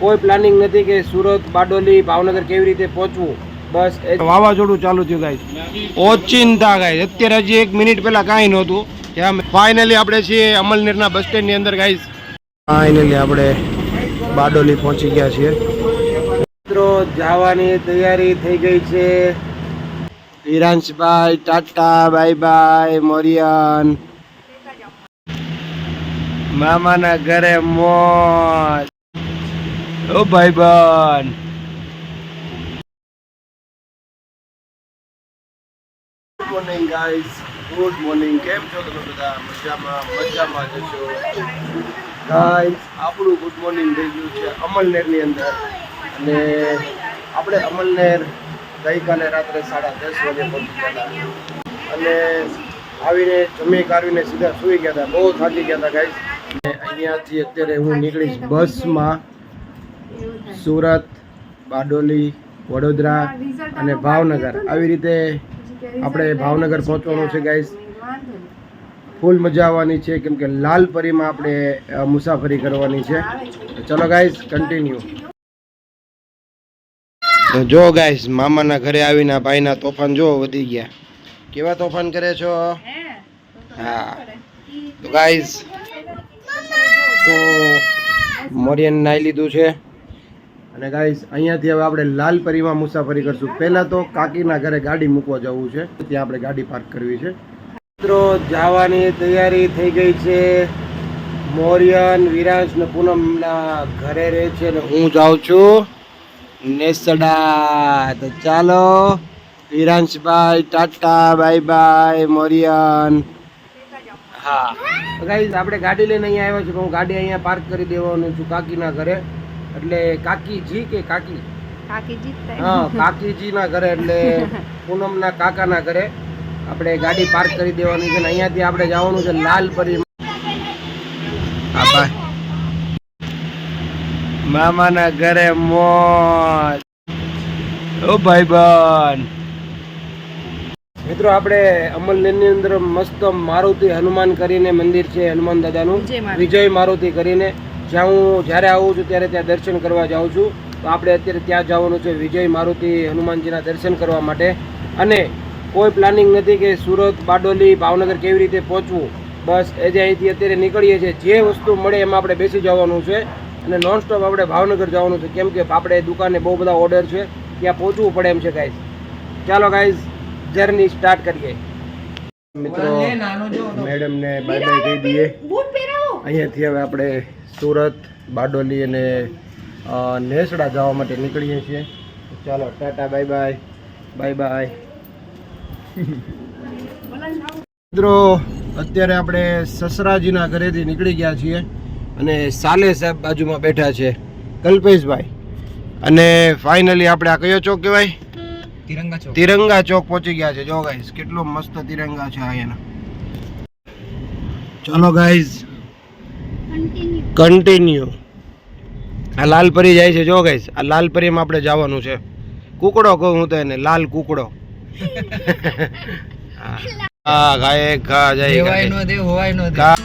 કોઈ પ્લાનિંગ નથી કે સુરત બારડોલી ભાવનગર કેવી રીતે પહોંચવું. બસ વાવાઝોડું ચાલુ થયું ગાય ઓચિંતા ગાય અત્યારે હજી એક મિનિટ પહેલા કાંઈ નહોતું. ત્યાં ફાઇનલી આપણે છીએ અમલનેરના બસ સ્ટેન્ડની અંદર ગાઈસ ફાઇનલી આપણે બારડોલી પહોંચી ગયા છીએ. મિત્રો જવાની તૈયારી થઈ ગઈ છે. હિરાંશભાઈ ટાટા બાય બાય મોરિયન. મામાના ઘરે મોજ. ઓ ભાઈ good morning guys good morning કેમ છો મજામાં જશો ગાઈસ આપણું ગુડ મોર્નિંગ થઈ ગયું છે અમલનેરની અંદર. અને આપણે અમલનેર ગઈકાલે રાત્રે સાડા દસ વાગે પહોંચી ગયા હતા અને આવીને જમી કાઢીને સીધા સૂઈ ગયા હતા બહુ થાકી ગયા હતા ગાઈઝ અને અહીંયાથી અત્યારે હું નીકળીશ બસમાં. સુરત બારડોલી વડોદરા અને ભાવનગર. આવી રીતે આપણે ભાવનગર પહોંચવાનું છે ગાઈસ ફૂલ મજા આવવાની છે કેમ કે લાલપરીમાં આપણે મુસાફરી કરવાની છે. ચલો ગાઈઝ કન્ટિન્યુ જો ગાઈસ મામાના ઘરે આવીને ભાઈના તોફાન જો વધી ગયા. કેવા તોફાન કરે છો? હા તો ગાઈસ તો મોરિયન નાઈ લીધું છે. અને ગાઈસ અહીંયાથી હવે આપણે લાલપરીમાં મુસાફરી કરશું. પહેલાં તો કાકીના ઘરે ગાડી મૂકવા જવું છે. ત્યાં આપણે ગાડી પાર્ક કરવી છે. મિત્રો, જવાની તૈયારી થઈ ગઈ છે. મોરિયન, વિરાંશ ને પૂનમના ઘરે રહે છે ને હું જાઉં છું નેસડા. તો ચાલો, વિરાંશભાઈ, ટાટા, બાય બાય, મોરિયન. હા. ગાઈસ આપણે ગાડી લઈને અહીંયા આવ્યા છીએ હું ગાડી અહીંયા પાર્ક કરી દેવાનું છું કાકીના ઘરે. એટલે કાકીજી કે કાકી? કાકીજી હા કાકીજીના ઘરે એટલે પૂનમના કાકાના ઘરે આપણે ગાડી પાર્ક કરી દેવાની છે ને અહીંયાથી આપણે જવાનું છે લાલપરી. હા ભાઈ. મામાના ઘરે મોજ. ઓ ભાઈબંધ. મિત્રો આપણે અમલનેરની અંદર મસ્ત મારુતિ હનુમાન કરીને મંદિર છે હનુમાન દાદાનું. વિજય મારુતિ કરીને. જ્યાં હું જ્યારે આવું છું ત્યારે ત્યાં દર્શન કરવા જાઉં છું. તો આપણે અત્યારે ત્યાં જવાનું છે વિજય મારુતિ હનુમાનજીના દર્શન કરવા માટે. અને કોઈ પ્લાનિંગ નથી કે સુરત બારડોલી ભાવનગર કેવી રીતે પહોંચવું. બસ એ જે અહીંથી અત્યારે નીકળીએ છીએ. જે વસ્તુ મળે એમાં આપણે બેસી જવાનું છે. અને નોન સ્ટોપ આપણે ભાવનગર જવાનું છે. કેમ કે આપણે દુકાને બહુ બધા ઓર્ડર છે. ત્યાં પહોંચવું પડે એમ છે ગાઈઝ ચાલો ગાઈઝ જર્ની સ્ટાર્ટ કરીએ. મિત્રો મેડમને બાય બાય કહી દઈએ. અહીંયાથી હવે આપણે સુરત બારડોલી અને નેસડા જવા માટે નીકળીએ છીએ. ચાલો tata bye bye. Bye bye. મિત્રો અત્યારે આપણે સસરાજીના ઘરેથી નીકળી ગયા છીએ અને સાલે સાહેબ બાજુમાં બેઠા છે કલ્પેશભાઈ. અને ફાઇનલી આપણે આ કયો ચોક કહેવાય? તિરંગા ચોક. તિરંગા ચોક પહોંચી ગયા છે. જો ગાઈઝ કેટલો મસ્ત તિરંગા છે અહીંયાના ચાલો ગાઈસ કન્ટિન્યુ આ લાલપરી જાય છે જો ગાઈસ આ લાલપરીમાં આપણે જવાનું છે. કુકડો કહું હું તો એને લાલ કુકડો. હા ગાય ઘા જાય દેવાય નો દે હોવાય નો દે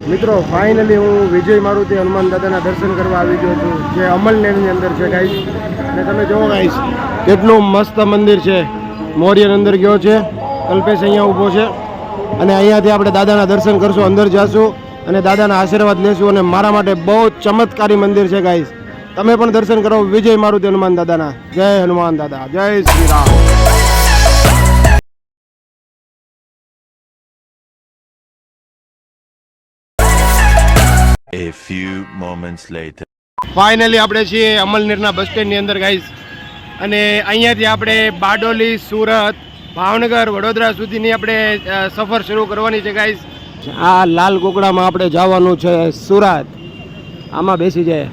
મિત્રો ફાઇનલી હું વિજય મારુતિ હનુમાન દાદાના દર્શન કરવા આવી ગયો છું, જે અમલનેરની અંદર છે ગાઈશ અને તમે જોવો ગાઈશ કેટલું મસ્ત મંદિર છે. મૌર્યન અંદર ગયો છે, કલ્પેશ અહીંયા ઊભો છે. અને અહીંયાથી આપણે દાદાના દર્શન કરશું, અંદર જશું અને દાદાના આશીર્વાદ લેશું અને મારા માટે બહુ ચમત્કારી મંદિર છે ગાઈશ તમે પણ દર્શન કરો વિજય મારુતિ હનુમાન દાદાના. જય હનુમાન દાદા. જય Shri Ram. Few moments later. Finally આપણે છીએ અમલનેરના બસ સ્ટેન્ડની અંદર ગાઈસ અને અહીંયાથી આપણે બારડોલી, સુરત, ભાવનગર, વડોદરા સુધીની આપણે સફર શરૂ કરવાની છે ગાઈસ આ લાલ કોકડામાં આપણે જવાનું છે સુરત. આમાં બેસી જાય.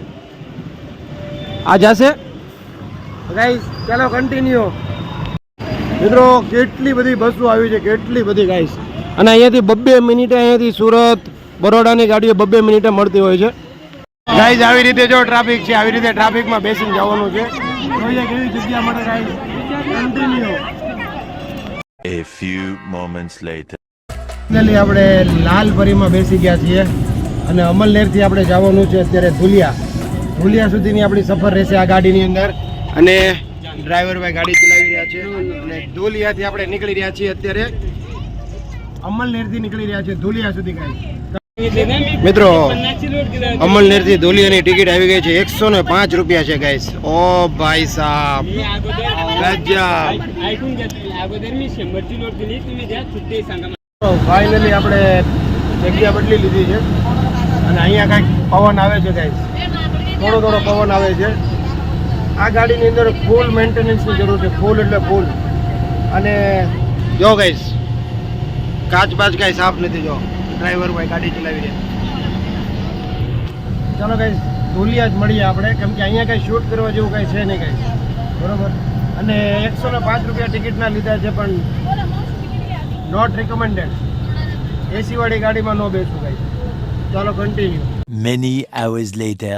આ જશે? ગાઈસ ચાલો કન્ટિન્યુ મિત્રો, કેટલી બધી બસો આવી છે, કેટલી બધી ગાઈસ અને અહીંયાથી બબ્બે મિનિટે અહીંયાથી સુરત બરોડાની ગાડીઓ બબ્બે મિનિટે મળતી હોય છે. ગાઈઝ આવી રીતે જો ટ્રાફિક છે આવી રીતે ટ્રાફિકમાં બેસીને જવાનું છે. જોઈએ કેવી જગ્યા મળે guys continue A few moments later. Finally આપણે લાલપરીમાં બેસી ગયા છીએ અને અમલનેરથી આપણે જવાનું છે અત્યારે ધુલિયા. ધુલિયા સુધીની આપણી સફર રહેશે આ ગાડીની અંદર. અને ડ્રાઈવર ભાઈ ગાડી ચલાવી રહ્યા છે. અને ધુલિયાથી આપણે નીકળી રહ્યા છીએ અત્યારે. અમલનેરથી નીકળી રહ્યા છે ધુલિયા સુધી ગાડી મિત્રો અમલનેરથી ધોલીયાની ટિકિટ આવી ગઈ છે. એકસો ને પાંચ રૂપિયા છે ગાઈસ ઓ ભાઈ સાહેબ. ફાઇનલી આપણે જગ્યા બદલી લીધી છે. અને અહીંયા કાંઈક પવન આવે છે ગાઈસ થોડો થોડો પવન આવે છે. આ ગાડીની અંદર ફૂલ મેન્ટેનન્સની જરૂર છે. ફૂલ એટલે ફૂલ અને જો ગાઈસ કાચ બાચ કાંઈ સાફ નથી જો. ડ્રાઈવર હોય ગાડી ચલાવી રહ્યા ચાલો કઈ ધોલિયા જ મળીએ આપણે. કેમ કે અહીંયા કાંઈ શૂટ કરવા જેવું કાંઈ છે નહીં કાંઈ બરોબર? અને એકસો ને પાંચ રૂપિયા ટિકિટના લીધા છે પણ નોટ રિકમેન્ડેડ એસી વાળી ગાડીમાં ન બેસવું ગાઈસ ચાલો કન્ટિન્યુ મેની hours later.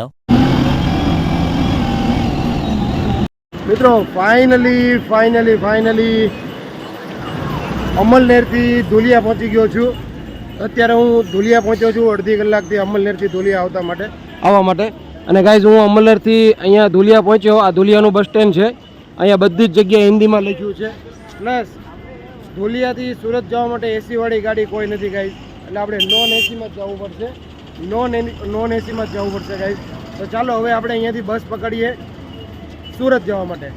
મિત્રો ફાઇનલી ફાઇનલી ફાઇનલી અમલનેરથી ધુલિયા પહોંચી ગયો છું. અત્યારે હું ધોલિયા પહોંચ્યો છું અડધી કલાકથી અમલનેરથી ધોલિયા આવતા માટે આવવા માટે. અને ગાઈઝ હું અમલનેરથી અહીંયા ધુલિયા પહોંચ્યો આ ધુલિયાનું બસ સ્ટેન્ડ છે. અહીંયા બધી જ જગ્યાએ હિન્દીમાં લખ્યું છે. પ્લસ ધોલિયાથી સુરત જવા માટે એસીવાળી ગાડી કોઈ નથી ગાઈઝ. એટલે આપણે નોન એસીમાં જ જવું પડશે. નોન નોન એસીમાં જ જવું પડશે ગાઈઝ. તો ચાલો હવે આપણે અહીંયાથી બસ પકડીએ સુરત જવા માટે.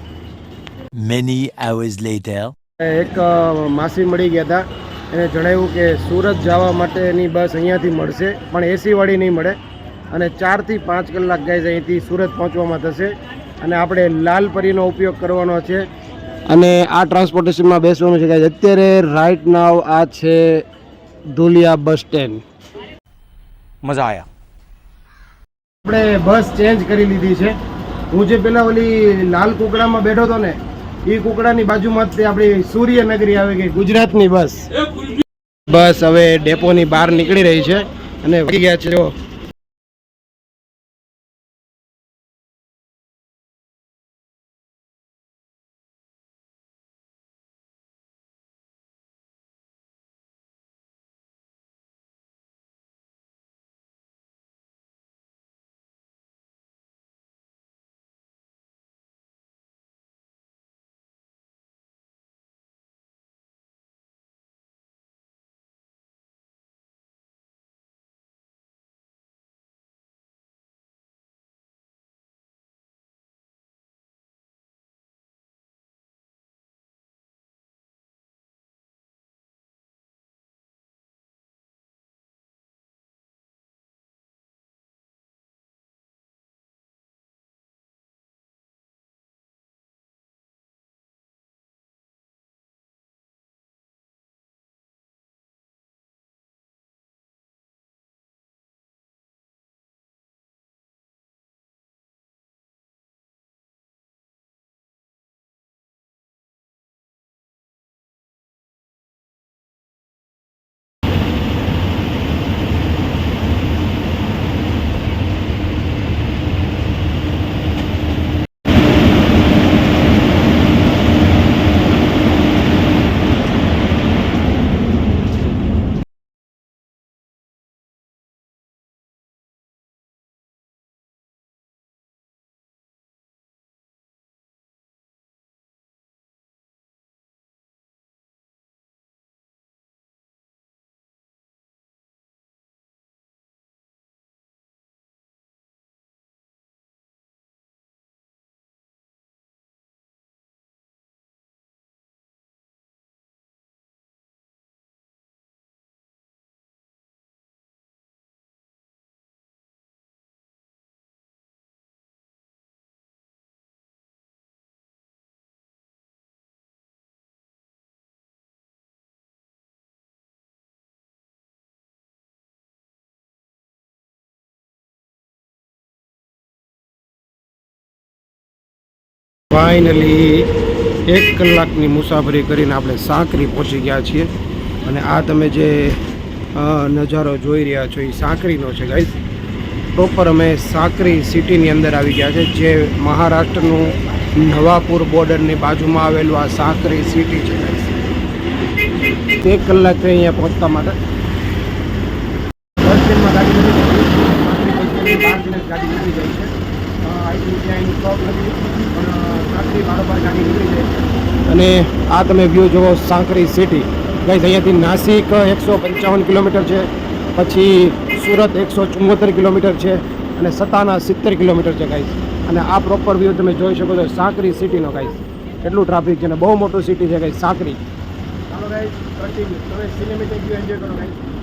Many hours લેટર એક માસી મળી ગયા હતા. એને જણાવ્યું કે સુરત જવા માટેની બસ અહીંયાથી મળશે પણ એસીવાળી નહીં મળે. અને ચારથી પાંચ કલાક ગાઈઝ અહીંથી સુરત પહોંચવામાં થશે. અને આપણે લાલપરીનો ઉપયોગ કરવાનો છે. અને આ ટ્રાન્સપોર્ટેશનમાં બેસવાનું છે ગાઈઝ અત્યારે રાઈટ નાવ આ છે ધુલિયા બસ સ્ટેન્ડ મજા આયા. આપણે બસ ચેન્જ કરી લીધી છે. હું જે પેલા ઓલી લાલ કુકડામાં બેઠો હતો ને એ કુકડાની બાજુમાં જ આપણી સૂર્યનગરી આવી ગઈ, ગુજરાતની બસ. બસ હવે ડેપોની બહાર નીકળી રહી છે અને વળી ગયા છે, જો ફાઇનલી એક કલાકની મુસાફરી કરીને આપણે સાંકરી પહોંચી ગયા છીએ. અને આ તમે જે નજારો જોઈ રહ્યા છો, એ સાંકરીનો છે ગાઈઝ પ્રોપર અમે સાંકરી સિટીની અંદર આવી ગયા છે, જે મહારાષ્ટ્રનું નવાપુર બોર્ડરની બાજુમાં આવેલું આ સાંકરી સિટી છે ગાઈઝ એક કલાક અહીંયા પહોંચતા માટે. ગાડી જાય છે. અને આ તમે વ્યૂ જુઓ સાંકરી સિટી ગાઈઝ અહીંયાથી નાસિક એકસો પંચાવન કિલોમીટર છે પછી સુરત એકસો ચુમ્મોતેર કિલોમીટર છે અને સતાના સિત્તેર કિલોમીટર છે ગાઈઝ અને આ પ્રોપર વ્યૂ તમે જોઈ શકો છો સાંકરી સિટીનો ગાઈઝ કેટલું ટ્રાફિક છે અને બહુ મોટું સિટી છે ગાઈઝ સાંકરી ચાલો ગાઈઝ તમે સિનેમેટિક વ્યૂ એન્જોય કરો ગાઈઝ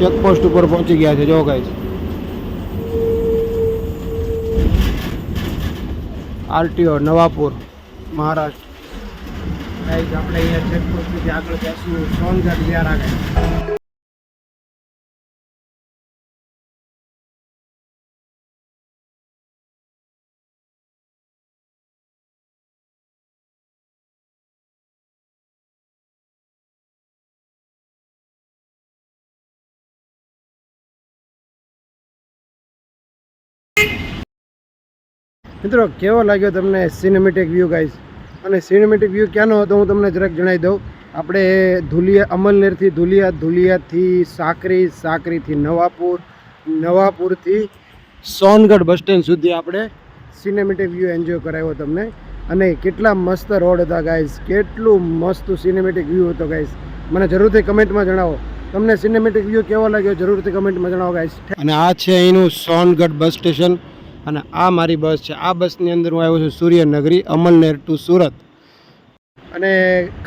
ચેકપોસ્ટ ઉપર પહોંચી ગયા છે, જો guys RTO, Navapur, Maharashtra. Guys આપણે અહીંયા ચેકપોસ્ટથી આગળ જઈશું સોનગઢ વ્યારા ગાઈસ મિત્રો, કેવો લાગ્યો તમને સિનેમેટિક વ્યૂ ગાઈઝ અને સિનેમેટિક વ્યૂ ક્યાંનો હતો હું તમને જરાક જણાવી દઉં. આપણે ધુલિયા, અમલનેરથી ધુલિયા, ધુલિયાથી સાકરી, સાકરીથી નવાપુર, નવાપુરથી સોનગઢ બસ સ્ટેન્ડ સુધી આપણે સિનેમેટિક વ્યૂ એન્જોય કરાવ્યો તમને. અને કેટલા મસ્ત રોડ હતા ગાઈઝ કેટલું મસ્ત સિનેમેટિક વ્યૂ હતો ગાઈઝ મને જરૂરથી કમેન્ટમાં જણાવો. તમને સિનેમેટિક વ્યૂ કેવો લાગ્યો? જરૂરથી કમેન્ટમાં જણાવો ગાઈસ અને આ છે અહીંનું સોનગઢ બસ સ્ટેશન. અને આ મારી બસ છે. આ બસની અંદર હું આવ્યો છું સૂર્યનગરી અમલનેર ટુ સુરત. અને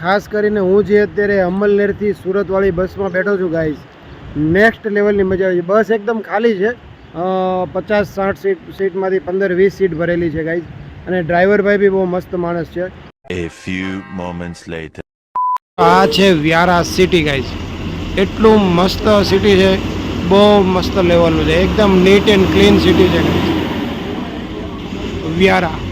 ખાસ કરીને હું જે અત્યારે અમલનેરથી સુરતવાળી બસમાં બેઠો છું ગાઈસ નેક્સ્ટ લેવલની મજા આવી છે. બસ એકદમ ખાલી છે. પચાસ સાઠ સીટ સીટમાંથી પંદર વીસ સીટ ભરેલી છે ગાઈસ અને ડ્રાઈવરભાઈ બી બહુ મસ્ત માણસ છે. A few moments later. આ છે વ્યારા સિટી ગાઈસ એટલું મસ્ત સિટી છે. બહુ મસ્ત લેવલનું છે. એકદમ નીટ એન્ડ ક્લીન સિટી છે guys. વ્યારા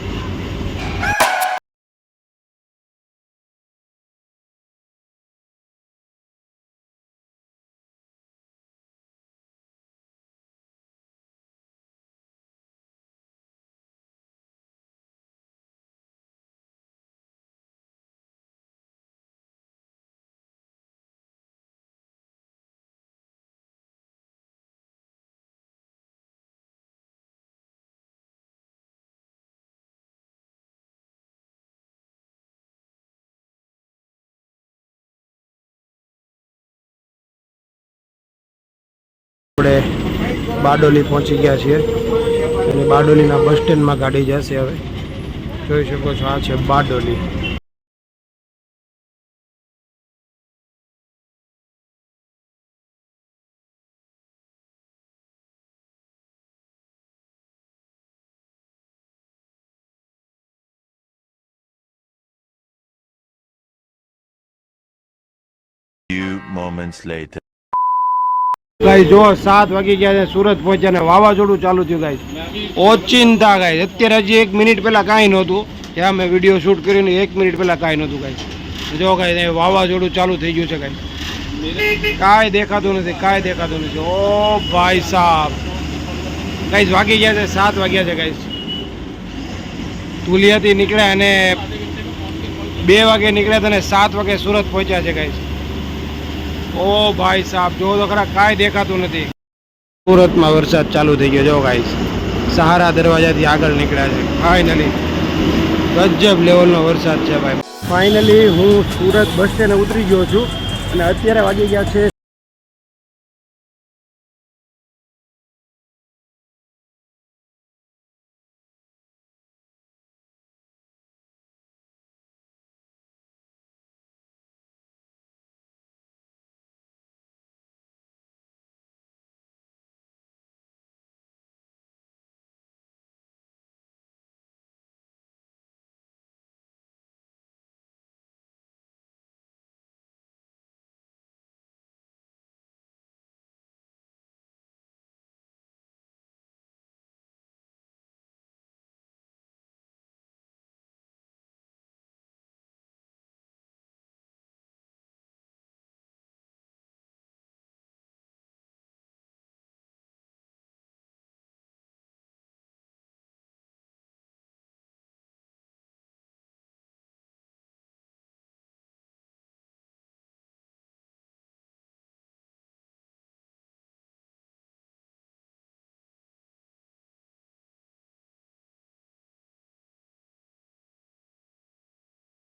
આપણે બારડોલી પહોંચી ગયા છીએ. અને બારડોલીના બસ સ્ટેન્ડમાં ગાડી જશે હવે. જોઈ શકો છો, આ છે બારડોલી. Moments later. ગાઈ જો સાત વાગી ગયા છે, સુરત પહોંચ્યા ને વાવાઝોડું ચાલુ થયું ગાઈ ઓચિંતા ગાઈ અત્યારે હજી એક મિનિટ પહેલાં કાંઈ નહોતું. ત્યાં મેં વીડિયો શૂટ કર્યું ને એક મિનિટ પહેલાં કાંઈ નહોતું ગાઈ જો ને વાવાઝોડું ચાલુ થઈ ગયું છે ગાઈ કાંઈ દેખાતું નથી, કાંઈ દેખાતું નથી. ઓ, ભાઈ સાહેબ ગાઈસ, વાગી ગયા છે, સાત વાગ્યા છે, ગાઈસ. ધુલિયાથી નીકળ્યા અને બે વાગે નીકળ્યા તને સાત વાગે સુરત પહોંચ્યા છે, ગાઈસ. ઓ ભાઈ સાહેબ જો તો ખરા કાંઈ દેખાતું નથી. સુરતમાં વરસાદ ચાલુ થઈ ગયો. જો ગાઈસ સહારા દરવાજાથી આગળ નીકળ્યા છે. ફાઇનલી ગજબ લેવલનો વરસાદ છે ભાઈ. ફાઇનલી હું સુરત બસ સ્ટેન્ડ ઉતરી ગયો છું અને અત્યારે વાગી ગયા છે